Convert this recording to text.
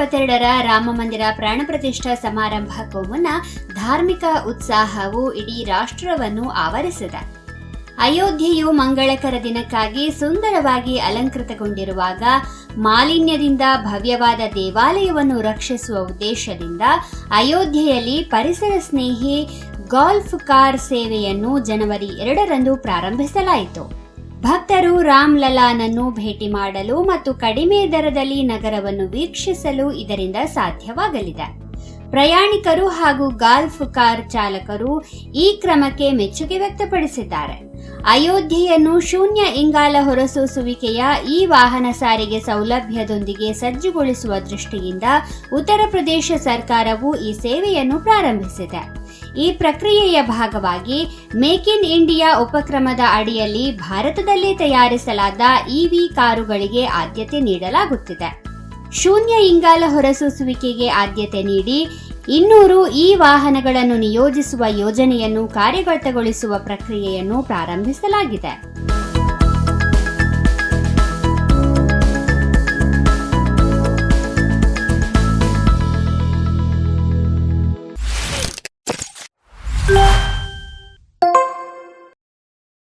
ಇಪ್ಪತ್ತೆರಡರ ರಾಮ ಮಂದಿರ ಪ್ರಾಣ ಪ್ರತಿಷ್ಠಾ ಸಮಾರಂಭಕ್ಕೂ ಮುನ್ನ ಧಾರ್ಮಿಕ ಉತ್ಸಾಹವು ಇಡೀ ರಾಷ್ಟ್ರವನ್ನು ಆವರಿಸಿದೆ. ಅಯೋಧ್ಯೆಯು ಮಂಗಳಕರ ದಿನಕ್ಕಾಗಿ ಸುಂದರವಾಗಿ ಅಲಂಕೃತಗೊಂಡಿರುವಾಗ ಮಾಲಿನ್ಯದಿಂದ ಭವ್ಯವಾದ ದೇವಾಲಯವನ್ನು ರಕ್ಷಿಸುವ ಉದ್ದೇಶದಿಂದ ಅಯೋಧ್ಯೆಯಲ್ಲಿ ಪರಿಸರ ಸ್ನೇಹಿ ಗಾಲ್ಫ್ ಕಾರ್ ಸೇವೆಯನ್ನು ಜನವರಿ ಎರಡರಂದು ಪ್ರಾರಂಭಿಸಲಾಯಿತು. ಭಕ್ತರು ರಾಮ್ ಲಲಾನನ್ನು ಭೇಟಿ ಮಾಡಲು ಮತ್ತು ಕಡಿಮೆ ದರದಲ್ಲಿ ನಗರವನ್ನು ವೀಕ್ಷಿಸಲು ಇದರಿಂದ ಸಾಧ್ಯವಾಗಲಿದೆ. ಪ್ರಯಾಣಿಕರು ಹಾಗೂ ಗಾಲ್ಫ್ ಕಾರ್ ಚಾಲಕರು ಈ ಕ್ರಮಕ್ಕೆ ಮೆಚ್ಚುಗೆ ವ್ಯಕ್ತಪಡಿಸಿದ್ದಾರೆ. ಅಯೋಧ್ಯೆಯನ್ನು ಶೂನ್ಯ ಇಂಗಾಲ ಹೊರಸೂಸುವಿಕೆಯ ಈ ವಾಹನ ಸಾರಿಗೆ ಸೌಲಭ್ಯದೊಂದಿಗೆ ಸಜ್ಜುಗೊಳಿಸುವ ದೃಷ್ಟಿಯಿಂದ ಉತ್ತರ ಪ್ರದೇಶ ಸರ್ಕಾರವು ಈ ಸೇವೆಯನ್ನು ಪ್ರಾರಂಭಿಸಿದೆ. ಈ ಪ್ರಕ್ರಿಯೆಯ ಭಾಗವಾಗಿ ಮೇಕ್ ಇನ್ ಇಂಡಿಯಾ ಉಪಕ್ರಮದ ಅಡಿಯಲ್ಲಿ ಭಾರತದಲ್ಲಿ ತಯಾರಿಸಲಾದ ಇವಿ ಕಾರುಗಳಿಗೆ ಆದ್ಯತೆ ನೀಡಲಾಗುತ್ತಿದೆ. ಶೂನ್ಯ ಇಂಗಾಲ ಹೊರಸೂಸುವಿಕೆಗೆ ಆದ್ಯತೆ ನೀಡಿ ಇನ್ನೂರು ಈ ವಾಹನಗಳನ್ನು ನಿಯೋಜಿಸುವ ಯೋಜನೆಯನ್ನು ಕಾರ್ಯಗತಗೊಳಿಸುವ ಪ್ರಕ್ರಿಯೆಯನ್ನು ಪ್ರಾರಂಭಿಸಲಾಗಿದೆ. Bye.